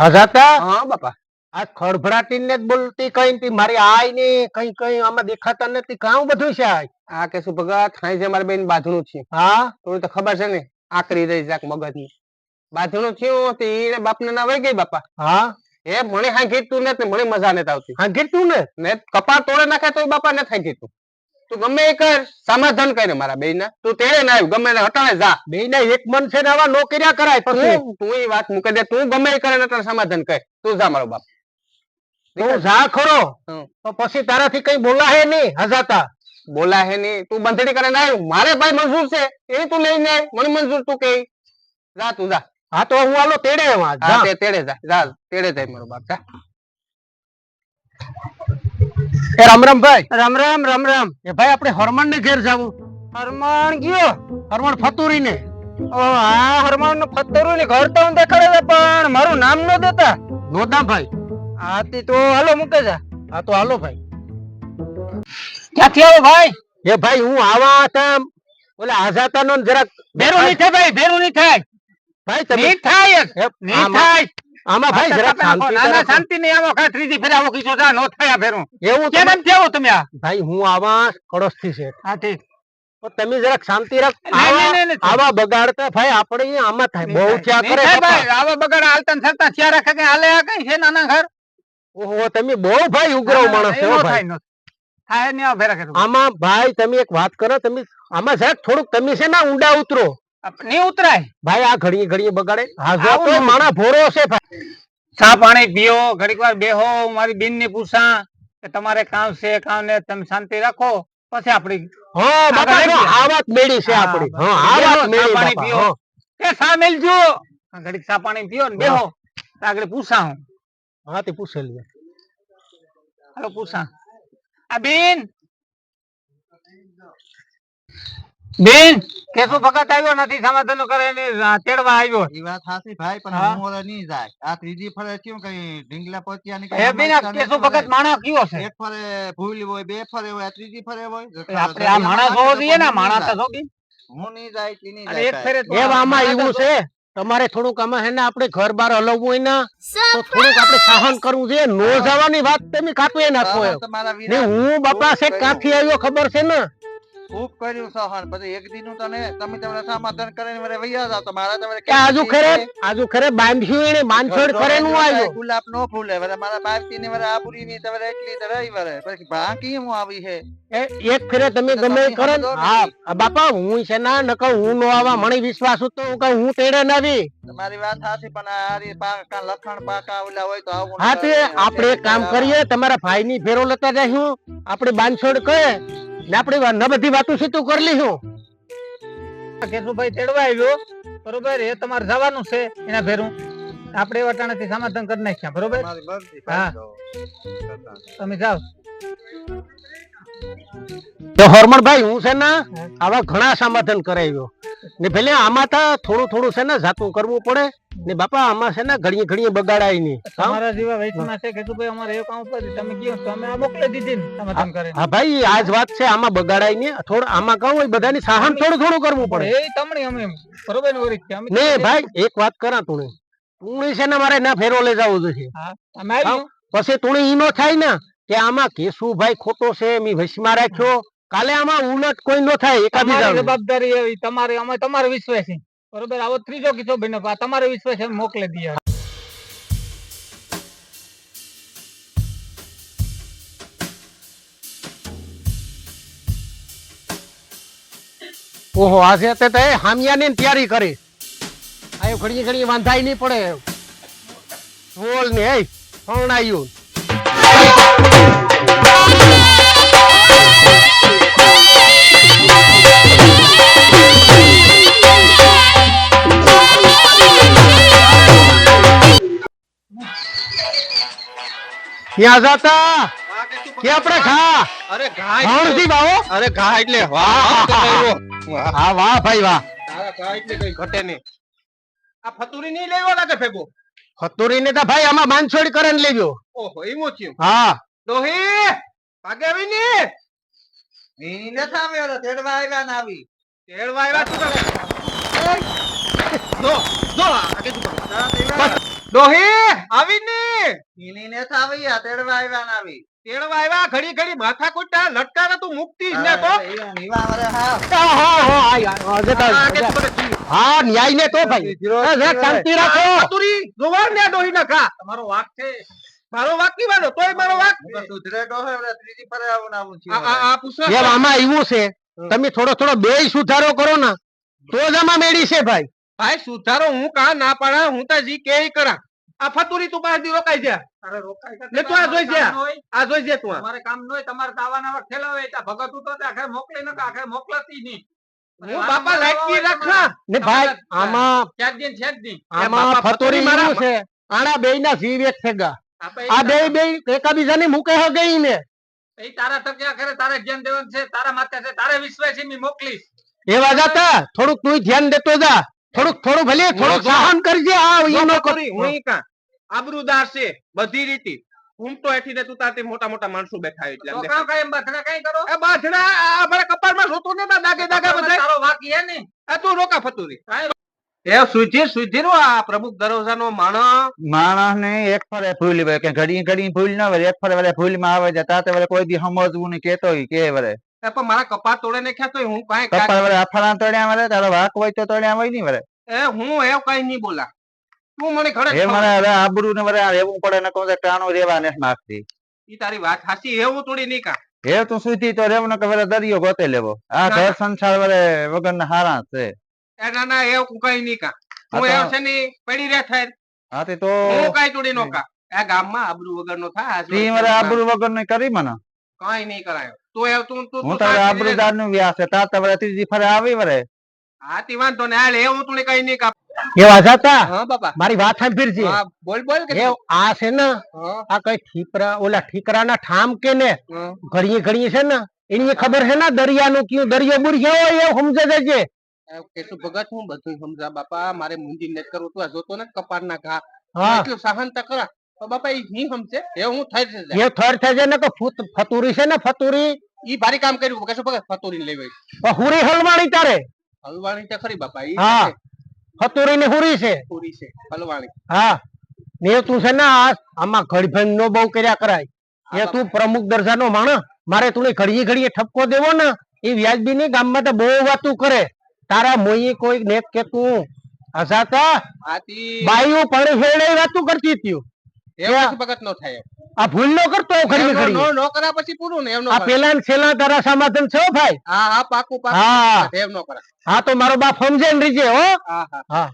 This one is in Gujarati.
હજાતા હા બાપા. આ ખડભડાટી ને જ બોલતી કઈ તી મારી આઈ ને કઈ કઈ આમાં દેખાતા નથી કામ બધું છે આ? કે કેશું ભગત ખાઈ છે મારી બેન બાજુનું છે. હા? તું તો ખબર છે ને આકરી રહી જાક મગજની. બાજુનું થયું તો ઈને બાપને ના વળી ગઈ બાપા. હા? એ મને હાઈ ગીતું ને મને મજા નથી આવતી. હા કીધું ને? ને કપાળ તોડે નાખે તો બાપા ને થાય ગીતું તું ગમે એ કર સમાધાન કરે મારા બેન ના તું તેડે ના આવ્યું ગમે હટાણે જા. બે ને એક મન છે ને આવા નો કર્યા કરાય પછી તું તું એ વાત મૂકી દે તું ગમે એ કરે ને તારે સમાધાન કર. તું જા મારો બાપ. તું જા ખરો. તો પછી તારાથી કઈ બોલાહે નહીં હજાતા. બોલા હે ની તું બંધડી કરે ના આવ્યું. મારે ભાઈ મંજૂર છે. એ તું લઈને. મને મંજૂર તું કે. જા તું જા. હા તો હું આલો તેડે. તેડે જા. જા તેડે જાય મારો બાપ જા. એ રામ રામ ભાઈ. રામ રામ રામ રામ. એ ભાઈ આપણે હરમણ ને ઘેર જાવું. હરમણ ગયો. હરમણ ફતુરી ને ઓ આ હરમાણનું ફતરું ને ઘર તો હું દેખાડે પણ મારું નામ ન દેતા. નોદા ભાઈ. આથી તો હાલો મૂકે જા હા તો હાલો ભાઈ. ક્યાંથી આવો ભાઈ? એ ભાઈ હું આવા હતા ઓલા આઝાતા નો જરાક ભેરું નહીં થાય ભાઈ ભેરું નહીં થાય. ભાઈ તમે નહીં થાય નહીં થાય. આમાં ભાઈ શાંતિ ના ના શાંતિ નહીં આવો કાંઈ ત્રીજી ફેરા આવો કીધો જા નો થાય ભેરું એવું કેમ એમ કેવો તમે આ? ભાઈ હું આવા કડસથી છે. હા ઠીક તમે જરાક શાંતિ રાખ. આવા- બગાડતા ભાઈ આપણે આમાં થાય. બહુ ત્યાં કરે ભાઈ આવા બગાડ હાલતા ને થયા રાખે કે હાલે આ કઈ છે નાના ઘર? ઓહો તમે બહુ ભાઈ ઉગ્ર માણસ છો ભાઈ. આમાં ભાઈ તમે એક વાત કરો તમે આમાં જરાક થોડુંક તમે છે ને ઊંડા ઉતરો. નહીં ઉતરાય. ભાઈ આ ઘડીએ ઘડીએ બગાડે. હા તો માણા ભોરો છે ભાઈ. ચા પાણી પીઓ ઘડીક વાર બેહો હું મારી બેન ને પૂછા કે તમારે કામ છે કામ ને તમે શાંતિ રાખો. પછી આપડી હા બાપા આગળ જો આવી આ વાત મેળી છે બસ. હા આ વાત મેળી પાણી પીઓ. હા. સા મેલજો? ઘડીક ચા પાણી પીઓ ને બેહો. આગળ પૂછા હું. હા તે પૂછે લે હાલો પૂછા. આ બેન! બેન કેસો ભગત આવ્યો નથી સમાધાન કરે ને તેડવા આવ્યો. એ વાત સાચી ભાઈ પણ હું. નહીં જાય. આ ત્રીજી ફરે થયું કઈ ઢીંગલા પહોંચ્યા ને એ બેન કેસો ભગત માણસ કયો છે? એક ફરે ભૂલી હોય બે ફરે હોય ત્રીજી ફરે હોય? આપણે આ માણસ હોવો જોઈએ ને માણસ તો હું નહીં જાય. કે નહીં જાય એક ફરે તો એમ આમાં એવું છે તમારે થોડુંક આમાં હે ને આપણે ઘર બાર હલવવું હોય ને તો થોડુંક આપણે સહન કરવું જોઈએ. નો જવાની વાત તમે કાપી નાખો હું બાપા છે ક્યાંથી આવ્યો ખબર છે ને? ખૂબ કર્યું સહન પછી એક દી નું તને તમે તમારા સમાધાન કરીને મને વૈયા જાવ તો મારા તમારે કે આજુ ખરે આજુ ખરે બાંધ્યું એને બાંધછોડ કરે નું આવ્યો. ગુલાબ નો ફૂલે. વરે મારા બાપતી ને વરે આબુરી ની તમારે એટલી તો રહી વરે. પછી બાકી હું આવી છે એ એક ફેરે તમે ગમે કરો હા બાપા હું છે ના નકો હું નો આવા મને વિશ્વાસ હતો હું કઈ હું તેડે નવી તમારી વાત સાચી પણ આ હારી પાકા લખણ પાકા ઓલા હોય તો આવું હા તે આપણે એક કામ કરીએ તમારા ભાઈ ની ફેરો લેતા જઈશું આપણે બાંધછોડ કહે ને આપણે ન બધી વાતો સીતું કરી લઈશું કેશુભાઈ તેડવા આવ્યો. બરોબર એ તમારે જવાનું છે એના ભેરું. આપણે વટાણાથી સમાધાન કરી નાખ્યા બરોબર? હા. તમે જાઓ. તો હરમણભાઈ હું છે ને આવા ઘણા સમાધાન કરાવ્યો. ને ભલે આમાં તો થોડું થોડું છે ને જાતું કરવું પડે. ને બાપા આમાં છે ને ઘડીએ ઘડીએ બગાડાય નહીં. તમારા જેવા વૈષ્ણવ છે કેશુભાઈ અમારે એ કામ ઉપર તમે કયો તમે આ મોકલી દીધી ને સમાધાન કરે હા ભાઈ આજ વાત છે આમાં બગાડાય નહીં. થોડું આમાં કહું હોય બધાની સહન થોડું થોડું કરવું પડે. એ તમને અમે બરોબર ને ઓરી અમે ને ભાઈ એક વાત કરા તું તું છે ને મારે ના ફેરો લઈ જવું જોઈએ અમે આવ્યું પછી તું ઈ નો થાય ને કે આમાં કેશુભાઈ ખોટો છે મેં વશમાં રાખ્યો. કાલે આમાં ઉલટ કોઈ નો થાય એકાદી જવાબદારી એવી તમારે અમે તમારો વિશ્વાસ. છે બરોબર, આવો ત્રીજો કિસ્સો બન્યો તમારો વિશ્વાસ મોકલી દઈએ ઓહો, આજે તે તે હામિયાની તૈયારી કરી. આ ઘડી ઘડી વાંધાઈ નહીં પડે. બોલ ને એ ફોન ક્યાં જાતા? કે આપણે ખા. અરે ઘા ભાણથી બાવો. અરે ઘા એટલે. વાહ વાહ. કટાવ્યો. વાહ. હા વાહ ભાઈ વાહ. તારા ઘા એટલે કઈ ઘટે નહીં. આ ફતુરી નહીં લેવો લાગે ભેગો? ફતુરી ને તો ભાઈ આમાં બાંધછોડ કરે ને લેજો. ઓહો એવું થયું હા. ડોહી ભાગે આવી ને ઈ ન થામે ઓલા તેડવા આવ્યા ને આવી. તેડવા આવ્યા કરે? ડોહી આવી ને ઈની ને થાવી આ તેડવા આવ્યા ના આવી તેડવા આવ્યા ઘડી ઘડી માથા કુટા લટકાવે તું મુક્તિ ને તો ઈવા- ઈવા વરે હા હા હા હા આ- આ જતા- આ કે તું બધે જીવ. હા ન્યાય ને તો ભાઈ શાંતિ રાખો આ જોવાર ને ડોહી ના ખા તમારો વાક છે મારો વાકની વાળો તોય મારો વાક તો સુધરે તો હે ત્રીજી ફરે આવું આવું થયું આ- પૂછો એમ આમાં એવું છે તમે થોડો થોડો બેય સુધારો કરો ને તો જ આમાં મેળી છે ભાઈ ભાઈ સુધારો હું કા ના પાડા હું તો જી કે કરા આ ફતુરી તું પાંચ રોકાઈ જા અરે રોકાઈ લે તું આ જોઈ જા. ન આ જોઈ જે તું મારે કામ ન તમારે દાવા નાવા ઠેલાવે ત્યાં ભગત ઉતો ત્યાં આખરે મોકલી નકા આખરે મોકલાતી નહીં. હું બાપા લાયકી રાખા ને ભાઈ આમાં ચાર દિન છે જ આમાં બાપા ફતોરી ફતોરી મારા એવું છે. આના બે ના જીવ એક થેગા આપણે આ બે બે એકાબીજાને મૂકે હે ગઈ ને. એ તારા થકે આખરે તારે ધ્યાન દેવાનું છે તારા માથે છે તારે વિશ્વાસ છે મેં મોકલીશ એવા જાતા થોડુંક તું ધ્યાન દેતો જા. થોડુંક થોડું ભલે થોડુંક સહન કરજે આ ઈ ન કર. હું કા? આબરૂદાર છે બધી રીતે. હું તો એથી ને તું તારથી મોટા મોટા માણસો બેઠા હોય એટલે દેખાય. કામ બાથડા કાંઈ કરો? એ બાજડા અમારા કપાળમાં સોતો ને દાગે દાગે બધા. તારો વાકી હે ને આ તું રોકા ફતુરી એ સુધીર સુધીર આ પ્રમુખ દરોજાનો માણસ. માણસ ને એક ફરે ફૂલી વરે કે ઘડી ઘડી ફૂલ ના વરે એક ફરે વરે ફૂલમાં આવે છે તાતે વરે કોઈ દી સમજવું નહીં કેતો કે વરે પણ મારા કપા તોડે ને તો હું કાંઈ કપાળ વરે અફાણા તોડ્યા વરે તારો વાક હોય તો તોડ્યા હોય નહીં વરે એ હું એવું કઈ નહીં બોલા. તું મને ઘરે એ મને હવે આબરૂ ને મારે રહેવું પડે ને કહું ટાણો રેવા ને માગતી ઈ તારી વાત સાચી એવું થોડી નહીં કા? એ તો સુધી તો રેવું ને કે વરે દરિયો ગોતે લેવો. આ ઘર સંસાર વરે વગર ને હારા છે. એ ના ના એવું કઈ નહીં કા. હું તો- એવું છે ની પડી રહે થાય. હા તે તો હું કઈ તોડી નો કા. આ ગામમાં આબરૂ વગર નો થાય તી મારે આબરૂ વગરની કરી મને. કઈ નહીં કરાયો. તું એવું તું તું હું તું તારે તારી આબરૂદારનું વ્યાસ છે. તાતે વરે ત્રીજી ફરે આવી વરે. હા તી વાંધો ને હાલ એવું થોડી કઈ નહીં કા. એવા જાતા હા બાપા. મારી વાત સાંભળજે. હા બોલ બોલ કે આ છે ને આ કઈ ઠીકરા ઓલા ઠીકરાના ઠામ કે ને ઘડીએ ઘડીએ છે ને એની ખબર છે ને દરિયાનું કયું દરિયો એવું સમજે છે એ ભગત હું બધું સમજા બાપા. મારે મુંજી ને કરું તું આ જોતો ને કપાળના ઘા. હા. એટલું સહન તો કરા તો બાપા ઈ નહીં સમજે? એ હું થઈ જશે એ થર થાય છે ને કે ફતુરી છે ને ફતુરી? ઈ ભારી કામ કર્યું કેશુ ભગત? ફતોરી લેવાય પણ હુરી હલવાણી તારે? હલવાણી તો ખરી બાપા ઈ હા. છે, ફતુરી ને હુરી છે. પૂરી છે હલવાણી. હા. ને તું છે ને આમાં ઘડભંગ નો બહુ કર્યા કરાય. એ તું પ્રમુખ દરજાનો માણસ મારે તું ઘડીએ ઘડીએ ઠપકો દેવો ને એ વ્યાજબી ની ગામમાં તો બહુ વાતું કરે. તારા મોઈ કોઈ નેક કે તું હસાતા બાયું પણ હેડે વાતું કરતી હતી એવા ભગત નો થાય આ ભૂલ નો કરતો ઘડી એમનો નો- નો પછી પૂરું ને એમનો આ પેલા ને છેલ્લા તારા સમાધાન છે ભાઈ હા હા પાકું પાકું. હા. એમ નો કરા હા તો મારો બાપ સમજે ને રીજે હા હા. હા.